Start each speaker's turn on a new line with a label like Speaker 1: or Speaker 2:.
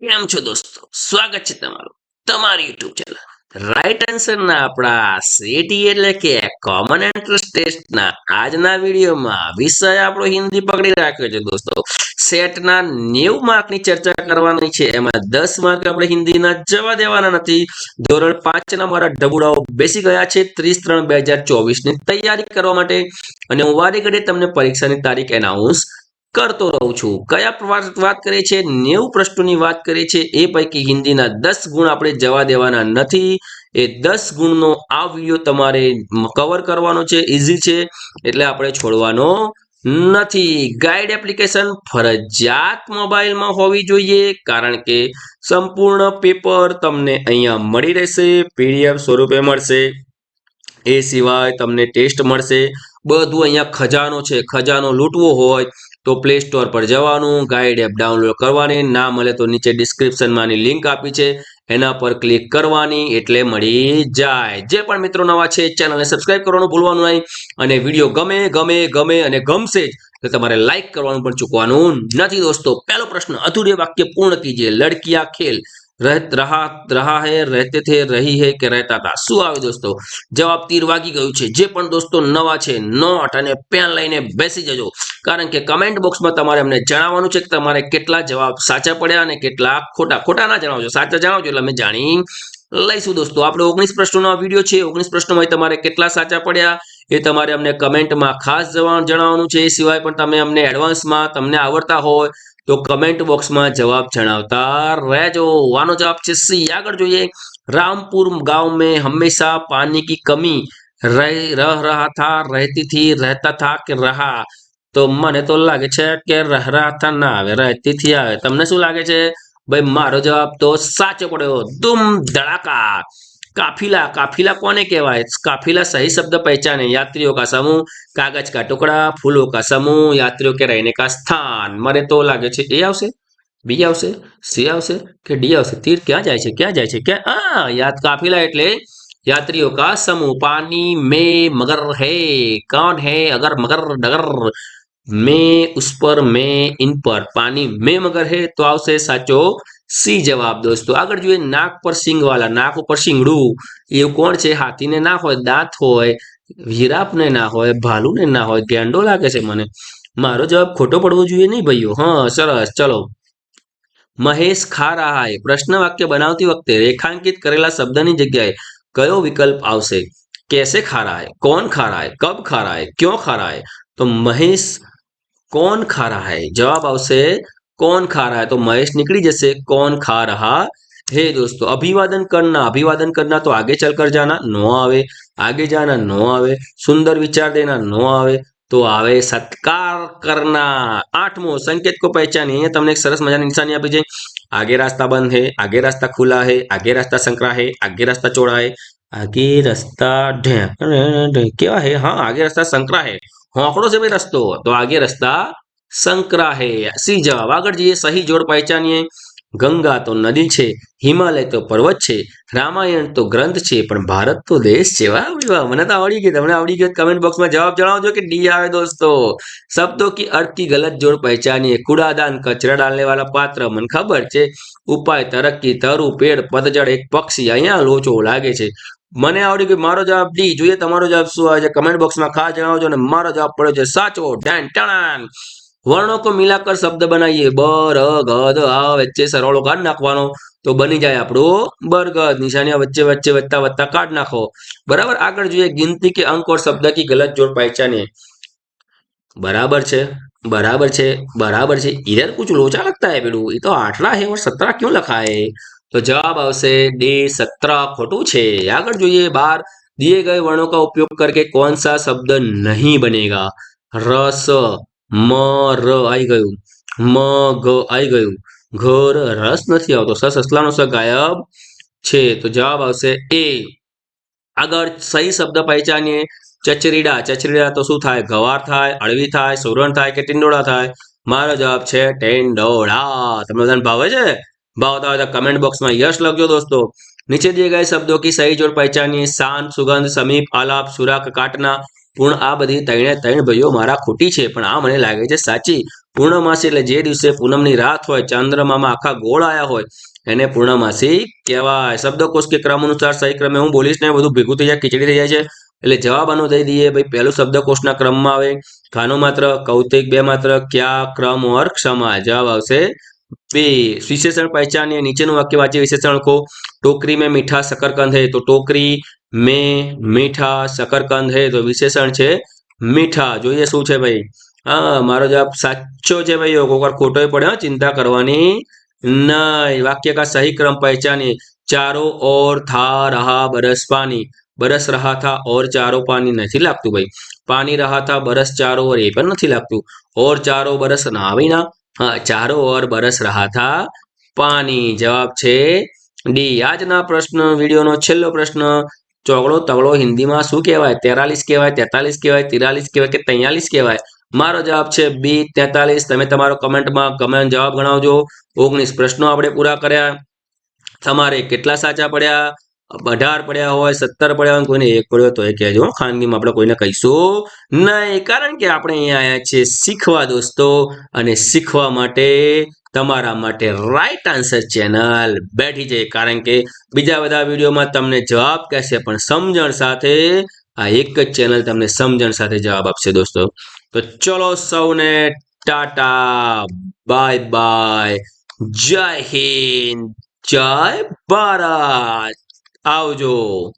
Speaker 1: કેમ છો દોસ્તો? સ્વાગત છે તમારું, તમારી યુટ્યુબ ચેનલ રાઈટ આન્સર ના આપણા સીટી એટલે કે કોમન એન્ટ્રન્સ ટેસ્ટ ના આજના વિડીયોમાં વિષય આપણો હિન્દી પકડી રાખ્યો છે દોસ્તો. સેટના નેવું માર્કની ચર્ચા કરવાની છે, એમાં દસ માર્ક આપણે હિન્દીના જવા દેવાના નથી. ધોરણ પાંચ ના મારા ડબુડાઓ બેસી ગયા છે ત્રીસ ત્રણ બે હજાર ચોવીસની તૈયારી કરવા માટે. અને હું વારે ઘડે તમને પરીક્ષાની તારીખ એનાઉન્સ કરતો રહું છું. કયા વાત કરે છે? નેવું પ્રશ્નોની વાત કરે છે. એ પૈકી હિન્દીના દસ ગુણ આપણે જવા દેવાના નથી. એ દસ ગુણનો આ વીડિયો તમારે કવર કરવાનો છે. ઇઝી છે. એટલે આપણે છોડવાનો નથી. ગાઈડ એપ્લિકેશન ફરજિયાત મોબાઈલમાં હોવી જોઈએ, કારણ કે સંપૂર્ણ પેપર તમને અહીંયા મળી રહેશે. પીડીએફ સ્વરૂપે મળશે. એ સિવાય તમને ટેસ્ટ મળશે. બધું અહીંયા ખજાનો છે. ખજાનો લૂંટવો હોય તો પ્લે સ્ટોર પર જવાનું ગાઈડ એપ ડાઉનલોડ કરવાની ના મળે તો નીચે ડિસ્ક્રિપ્શનમાંની લિંક આપી છે. એના પર ક્લિક કરવાની એટલે મળી જાય. જે પણ મિત્રો નવા છે ચેનલને સબસ્ક્રાઇબ કરવાનું ભૂલવાનું નહીં. અને વીડિયો ગમે ગમે ગમે અને ગમશે જ તમારે લાઈક કરવાનું પણ ચૂકવાનું નથી દોસ્તો. પહેલો પ્રશ્ન, અધૂરે વાક્ય પૂર્ણ કીજીએ લડકિયા ખેલ. રહેત રહા રહા હે રહેતે થે રહી હે કે રહેતા હતા શું આવે દોસ્તો? જવાબ તીર વાગી ગયું છે. જે પણ દોસ્તો નવા છે, નોટ અને પેન લઈને બેસી જજો. કારણ કે કમેન્ટ બોક્સમાં તમારે અમને જણાવવાનું છે કે તમારે કેટલા જવાબ સાચા પડ્યા અને કેટલા ખોટા. ખોટા ના જણાવજો. સાચા જણાવજો એટલે અમે જાણી લઈશું દોસ્તો. આપણે ઓગણીસ પ્રશ્નોનો વીડિયો છે. ઓગણીસ પ્રશ્નોમાં તમારે કેટલા સાચા પડ્યા? એ તમારે અમને કમેન્ટમાં ખાસ જણાવવાનું છે. એ સિવાય પણ તમે અમને એડવાન્સમાં તમને આવડતા હોય તો કમેન્ટ બોક્સમાં જવાબ જણાવતા રહેજો. આનો જવાબ છે સી. આગળ જોઈએ. રામપુર ગાંव મેં હંમેશા પાણી કી કમી રહ, રહા થા, રહેતી થી રહેતા થા કે રહા? તો મને તો લાગે છે કે રહ રહા થા ના આવે, રહેતી થી આવે. તમને શું લાગે છે? ભાઈ, મારો જવાબ તો સાચો પડ્યો. ધૂમ ધડાકા काफिला काफिला कोने कहेवाय काफिला सही शब्द पहचाने यात्रियों का समूह कागज का टुकड़ा फूलों का समूह यात्रियों के रहने का स्थान મને તો લાગે છે એ આવશે બી આવશે સી આવશે કે ડી આવશે તીર ક્યાં જાય છે ક્યાં જાય છે ક્યાં આ યાદ કાફિલા એટલે यात्रियों का समूह पानी में मगर है कौन है अगर मगर डगर मैं उस पर मैं इन पर પાણી में મગર હે તો આવશે સાચો સી જવાબ દોસ્તો. આગળ જોઈએ નાક પર સિંગવાલા. નાક ઉપર સિંગડું. એવું કોણ છે? હાથીને ના હોય, દાંત હોય, હિરાપને ના હોય, ભાલુને ના હોય ગેંડો લાગે છે મને. મારો જવાબ ખોટો પડવો જોઈએ નહીં ભાઈઓ. હા, સરસ. ચલો. મહેશ ખા રહા હે પ્રશ્ન વાક્ય બનાવતી વખતે રેખાંકિત કરેલા શબ્દની જગ્યાએ કયો વિકલ્પ આવશે? કેસે ખા રહા હે કોણ ખા રહા હે કબ ખા રહા હે ક્યો ખા રહા હે તો મહેશ કોણ ખા રહા હે જવાબ આવશે कौन खा रहा है तो महेश निकली जैसे कौन खा रहा है दोस्तों अभिवादन करना अभिवादन करना तो आगे चलकर जाना नो आवे आगे जाना नो आवे सुंदर विचार देना नो आवे તો આવે સત્કાર કરના આઠમો સંકેત કો પહેચાની અહીંયા તમને એક સરસ મજાની નિશાની આપી છે आगे रास्ता बंद है आगे रास्ता खुला है आगे रास्ता संकरा है आगे रास्ता चौड़ा है आगे रास्ता ढे- ढे- क्या है हाँ आगे रास्ता संकरा है હોંકડો છે ભાઈ રસ્તો તો આગે રસ્તા સંકરાહે સી જવાબ. આગળ જઈએ, સહી જોડ પહેચાનીએ ગંગા તો નદી છે, હિમાલય તો પર્વત છે, રામાયણ તો ગ્રંથ છે, પણ ભારત તો દેશ છે. મને તો આવડી ગયું, તમને આવડી ગયું કમેન્ટ બોક્સમાં જવાબ જણાવજો કે ડી આવે દોસ્તો. શબ્દો કી અર્થ ગલત જોડ પહેચાની કુડાદાન, કચરા ડાલને વાળા પાત્ર, મને ખબર છે. ઉપાય, તરક્કી, તરુ, પેડ, પતજળ, એક પક્ષી, અહીંયા લોચો લાગે છે. મને આવડી ગયું, મારો જવાબ ડી. જોઈએ તમારો જવાબ શું આવે છે? કમેન્ટ બોક્સમાં ખાસ જણાવજો અને મારો જવાબ પડ્યો છે સાચો. ડેન, ટણાન. વર્ણો કો મિલાકર શબ્દ બનાવીએ. બ ર આ વચ્ચે સરવાળો કાઢ નાખવાનો. તો બની જાય આપણો બરગદ નિશાની વચ્ચે વચ્ચે, વત્તા વત્તા કાઢ નાખો. બરાબર? આગળ જોઈએ ગિનતી કે અંક ઓર શબ્દ કી ગલત જોડ પહેચાને બરાબર છે? બરાબર છે? બરાબર છે? ઇધર કુછ લોચા લગતા હૈ બેડું એ તો આઠલા હે ઓર સત્રા ક્યું લખા હે? તો જવાબ આવશે ડી સત્રા ખોટું છે. આગળ જોઈએ બાર. દિએ ગયે વર્ણો કા ઉપયોગ કરકે કોણ સા શબ્દ નહીં બનેગા? રસ. મ, ર આવી ગયું. મ, ગ આવી ગયું. ઘર રસ નથી આવતો. સ, સસલાનો સ ગાયબ છે. તો જવાબ આવશે એ. આગળ સહી શબ્દ પહેચાનીએ. ચચરીડા. ચચરીડા તો શું થાય? ગવાર થાય, અળવી થાય, સુરણ થાય કે ટિંડોળા થાય? મારો જવાબ છે ટેન્ડોળા તમને બધાને ભાવે છે? ભાવતા હોય તો કમેન્ટ બોક્સમાં યશ લખજો દોસ્તો. નીચે દિએ ગए શબ્દો કી સહી જોડ પહેચાનીએ. શાંત સુગંધ, સમીપ, આલાપ સુરાક કાટના પૂર્ણ આ બધી તૈણે ત્રણ ભાઈઓ મારા ખોટી છે, પણ આ મને લાગે છે સાચી. પૂર્ણમાસી એટલે જે દિવસે પૂનમની રાત હોય, ચંદ્રમામાં આખા ગોળ આવ્યા હોય, એને પૂર્ણમાસી કહેવાય. શબ્દકોશ કે ક્રમ અનુસાર સહી ક્રમે હું બોલીશ ને બધું ભેગું થઈ જાય, ખીચડી થઈ જાય છે. એટલે જવાબ આનો દઈ દઈએ, ભાઈ, પહેલું શબ્દકોશના ક્રમમાં આવે. ખાનું માત્ર, કૌતિક બે માત્ર, ક્યાં ક્રમ ઓર ક્ષમા? જવાબ આવશે બે. વિશેષણ પહેચાનીએ, નીચેનું વાક્ય વાંચી વિશેષણ લખો. ટોકરી મેં મીઠા શકરકંદ હે, તો ટોકરી મે, મીઠા, શકરકંદ હે, તો વિશેષણ છે મીઠા. જોઈએ શું છે ભાઈ? હા, મારો જવાબ સાચો છે ભાઈ. કોકવાર ખોટો પડ્યો ચિંતા કરવાની નહીં વાક્ય કા સહી ક્રમ પહેચાની ચારો ઓર થા રહા બરસ પાણી બરસ રહા થા ઓર ચારો પાણી નથી લાગતું ભાઈ. પાણી રહા થા બરસ ચારો ઓર, એ પણ નથી લાગતું. ઓર ચારો બરસ ના આવી ના. હા, ચારો ઓર બરસ રહા થા પાણી જવાબ છે ડી. આજના પ્રશ્ન, વિડીયોનો છેલ્લો પ્રશ્ન ચોગડો તગડો હિન્દીમાં શું કહેવાય? તેરાલીસ કહેવાય, તેતાલીસ કહેવાય, તિરાલીસ કહેવાય કે તૈયાલીસ કહેવાય? મારો જવાબ છે બી તેતાલીસ. તમે તમારો કમેન્ટમાં કમેન્ટ જવાબ ગણાવજો. ઓગણીસ પ્રશ્નો આપણે પૂરા કર્યા. તમારે કેટલા સાચા પડ્યા? અઢાર પડ્યા હોય, સત્તર પડ્યા હોય, કોઈને એક પડ્યો તો એ કહેજો ખાનગીમાં આપણે કોઈને કહીશું નહીં. કારણ કે આપણે અહીંયા આવ્યા છીએ શીખવા દોસ્તો. અને શીખવા માટે તમારા માટે રાઈટ આન્સર ચેનલ બેઠી છે. કારણ કે બીજા બધા વિડીયોમાં તમને જવાબ કહેશે, પણ સમજણ સાથે આ એક જ ચેનલ તમને સમજણ સાથે જવાબ આપશે દોસ્તો. તો ચલો સૌને ટાટા બાય બાય જય હિન્દ, જય ભારત. આવજો.